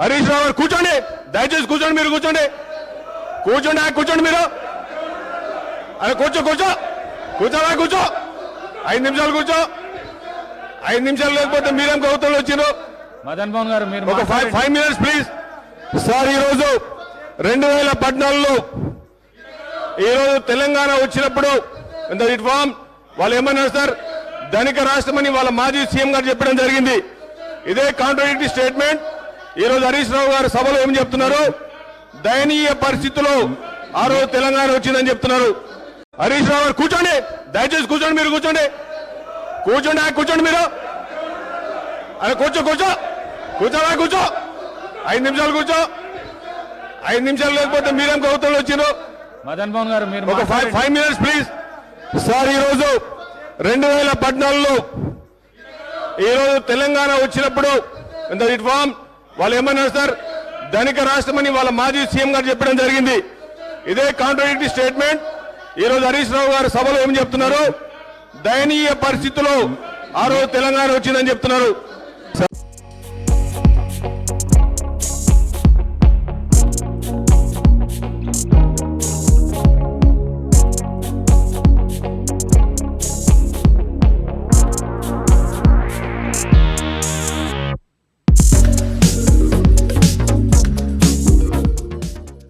హరీష్ రావు గారు కూర్చోండి. దయచేసి కూర్చోండి మీరు కూర్చోండి. కూర్చోండి ఆ కూర్చోండి మీరు. అరే కూర్చో కూర్చో. కూర్చోవా కూర్చో. ఐదు నిమిషాలు కూర్చో. ఐదు నిమిషాలు లేకపోతే మీరేం కౌతలు వచ్చిండ్రు మదన్ మోహన్ గారు మీరు ఒక five. Five minutes please. Sir ఈరోజు రెండు వేల పద్నాలుగులో ఈరోజు తెలంగాణ వచ్చినప్పుడు ఇంత రిఫార్మ్ వాళ్ళు ఏమన్నారు సార్ ధనిక రాష్ట్రమని వాళ్ళ మాజీ సీఎం గారు చెప్పడం జరిగింది. ఇదే కాంట్రడిక్టరీ స్టేట్మెంట్ ఈరోజు హరీష్ రావు గారు సభలో ఏం చెప్తున్నారు? దయనీయ పరిస్థితుల్లో ఆ రోజు తెలంగాణ వచ్చిందని చెప్తున్నారు. హరీష్ రావు గారు కూర్చోండి. దయచేసి కూర్చోండి మీరు కూర్చోండి. కూర్చోండి ఆ కూర్చోండి మీరు. అరే కూర్చో కూర్చో. కూర్చోవా కూర్చో. ఐదు నిమిషాలు కూర్చో. ఐదు నిమిషాలు లేకపోతే మీరేం కౌతలు వచ్చిండ్రు మదన్ మోహన్ గారు మీరు ఒక five. Five minutes please. Sir ఈరోజు రెండు వేల పద్నాలుగులో ఈరోజు తెలంగాణ వచ్చినప్పుడు ఇంత రిఫార్మ్ వాళ్ళు ఏమన్నారు సార్ ధనిక రాష్ట్రమని వాళ్ళ మాజీ సీఎం గారు చెప్పడం జరిగింది. ఇదే కాంట్రడిక్టరీ స్టేట్మెంట్ ఈరోజు హరీష్ రావు గారు సభలో ఏం చెప్తున్నారు? దయనీయ పరిస్థితుల్లో ఆ రోజు తెలంగాణ వచ్చిందని చెప్తున్నారు.